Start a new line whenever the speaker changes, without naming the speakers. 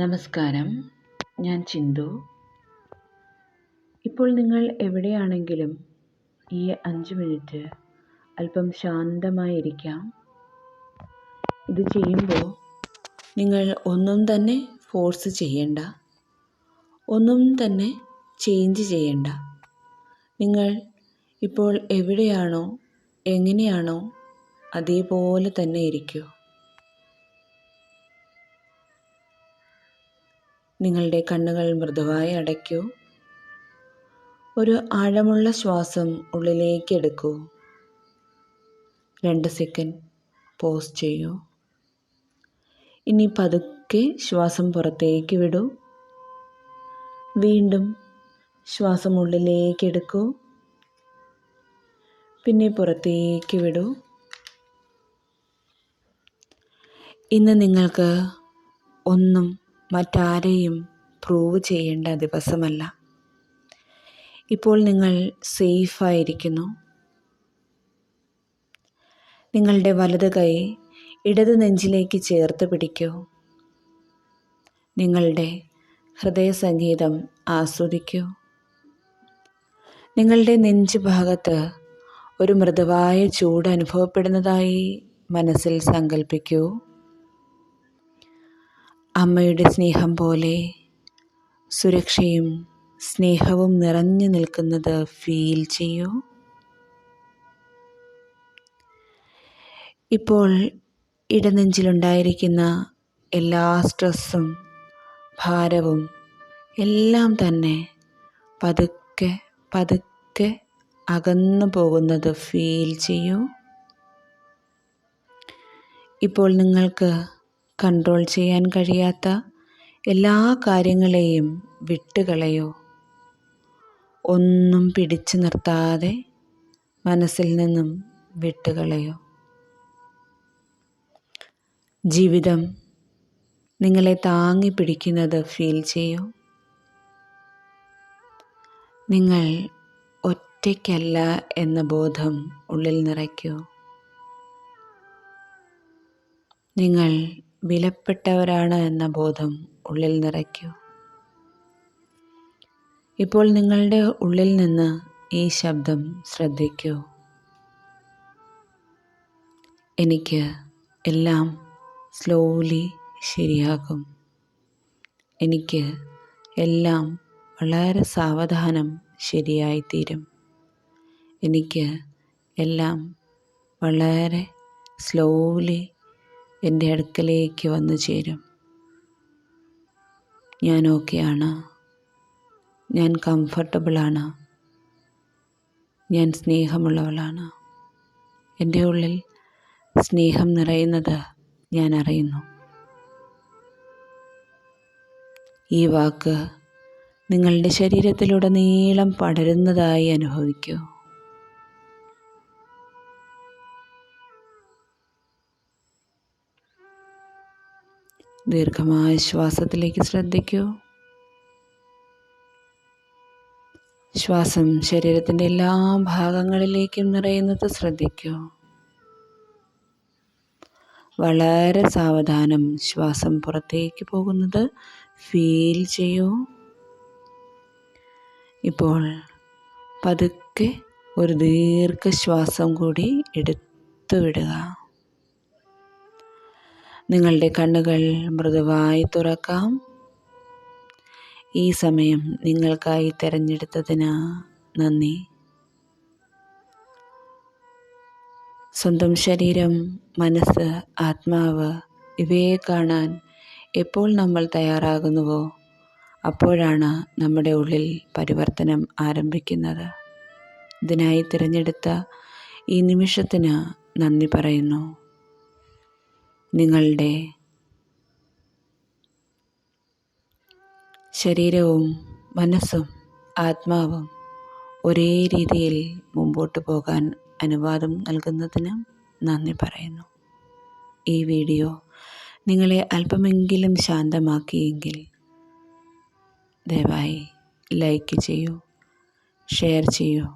നമസ്കാരം. ഞാൻ ചിന്തു. ഇപ്പോൾ നിങ്ങൾ എവിടെയാണെങ്കിലും ഈ അഞ്ച് മിനിറ്റ് അല്പം ശാന്തമായിരിക്കാം. ഇത് ചെയ്യുമ്പോൾ നിങ്ങൾ ഒന്നും തന്നെ ഫോഴ്സ് ചെയ്യണ്ട. ഒന്നും തന്നെ ചേഞ്ച് ചെയ്യണ്ട. നിങ്ങൾ ഇപ്പോൾ എവിടെയാണോ എങ്ങനെയാണോ അതേപോലെ തന്നെ ഇരിക്കൂ. നിങ്ങളുടെ കണ്ണുകൾ മൃദുവായി അടയ്ക്കൂ. ഒരു ആഴമുള്ള ശ്വാസം ഉള്ളിലേക്ക് എടുക്കൂ. രണ്ട് സെക്കൻഡ് പോസ് ചെയ്യൂ. ഇനി പതുക്കെ ശ്വാസം പുറത്തേക്ക് വിടൂ. വീണ്ടും ശ്വാസം ഉള്ളിലേക്ക് എടുക്കൂ. പിന്നെ പുറത്തേക്ക് വിടൂ. ഇന്ന് നിങ്ങൾക്ക് ഒന്നും മറ്റാരെയും പ്രൂവ് ചെയ്യേണ്ട ദിവസമല്ല. ഇപ്പോൾ നിങ്ങൾ സേഫായിരിക്കുന്നു നിങ്ങളുടെ വലത് കൈ ഇടത് നെഞ്ചിലേക്ക് ചേർത്ത് പിടിക്കൂ. നിങ്ങളുടെ ഹൃദയസംഗീതം ആസ്വദിക്കൂ. നിങ്ങളുടെ നെഞ്ച് ഭാഗത്ത് ഒരു മൃദുവായ ചൂട് അനുഭവപ്പെടുന്നതായി മനസ്സിൽ സങ്കല്പിക്കൂ അമ്മയുടെ സ്നേഹം പോലെ സുരക്ഷയും സ്നേഹവും നിറഞ്ഞു നിൽക്കുന്നത് ഫീൽ ചെയ്യൂ. ഇപ്പോൾ ഇടനെഞ്ചിലുണ്ടായിരിക്കുന്ന എല്ലാ സ്ട്രെസ്സും ഭാരവും എല്ലാം തന്നെ പതുക്കെ പതുക്കെ അകന്നു പോകുന്നത് ഫീൽ ചെയ്യൂ. ഇപ്പോൾ നിങ്ങൾക്ക് കൺട്രോൾ ചെയ്യാൻ കഴിയാത്ത എല്ലാ കാര്യങ്ങളെയും വിട്ടുകളയോ? ഒന്നും പിടിച്ചു നിർത്താതെ മനസ്സിൽ നിന്നും വിട്ടുകളയോ? ജീവിതം നിങ്ങളെ താങ്ങി പിടിക്കുന്നത് ഫീൽ ചെയ്യൂ? നിങ്ങൾ ഒറ്റയ്ക്കല്ല എന്ന ബോധം ഉള്ളിൽ നിറയ്ക്കൂ? നിങ്ങൾ വിലപ്പെട്ടവരാണ് എന്ന ബോധം ഉള്ളിൽ നിറയ്ക്കൂ. ഇപ്പോൾ നിങ്ങളുടെ ഉള്ളിൽ നിന്ന് ഈ ശബ്ദം ശ്രദ്ധിക്കൂ. എനിക്ക് എല്ലാം സ്ലോലി ശരിയാകും. എനിക്ക് എല്ലാം വളരെ സാവധാനം ശരിയായിത്തീരും. എനിക്ക് എല്ലാം വളരെ സ്ലോലി എന്റെ അടുക്കലേക്ക് വന്നു ചേരും. ഞാൻ ഓക്കെയാണ്. ഞാൻ കംഫർട്ടബിളാണ്. ഞാൻ സ്നേഹമുള്ളവളാണ്. എന്റെ ഉള്ളിൽ സ്നേഹം നിറയുന്നത് ഞാൻ അറിയുന്നു. ഈ വാക്ക് നിങ്ങളുടെ ശരീരത്തിലുടനീളം പടരുന്നതായി അനുഭവിക്കൂ. ദീർഘമായ ശ്വാസത്തിലേക്ക് ശ്രദ്ധിക്കൂ. ശ്വാസം ശരീരത്തിന്റെ എല്ലാ ഭാഗങ്ങളിലേക്കും നിറയുന്നത് ശ്രദ്ധിക്കൂ. വളരെ സാവധാനം ശ്വാസം പുറത്തേക്ക് പോകുന്നത് ഫീൽ ചെയ്യൂ. ഇപ്പോൾ പതുക്കെ ഒരു ദീർഘശ്വാസം കൂടി എടുത്തു വിടുക നിങ്ങളുടെ കണ്ണുകൾ മൃദുവായി തുറക്കാം. ഈ സമയം നിങ്ങൾക്കായി തിരഞ്ഞെടുത്തതിന് നന്ദി. സ്വന്തം ശരീരം മനസ്സ് ആത്മാവ് ഇവയെ കാണാൻ എപ്പോൾ നമ്മൾ തയ്യാറാകുന്നുവോ അപ്പോഴാണ് നമ്മുടെ ഉള്ളിൽ പരിവർത്തനം ആരംഭിക്കുന്നത്. ഇതിനായി തിരഞ്ഞെടുത്ത ഈ നിമിഷത്തിന് നന്ദി പറയുന്നു. നിങ്ങളുടെ ശരീരവും മനസ്സും ആത്മാവും ഒരേ രീതിയിൽ മുമ്പോട്ട് പോകാൻ അനുവാദം നൽകുന്നതിന് നന്ദി പറയുന്നു. ഈ വീഡിയോ നിങ്ങളെ അല്പമെങ്കിലും ശാന്തമാക്കിയെങ്കിൽ ദയവായി ലൈക്ക് ചെയ്യൂ ഷെയർ ചെയ്യൂ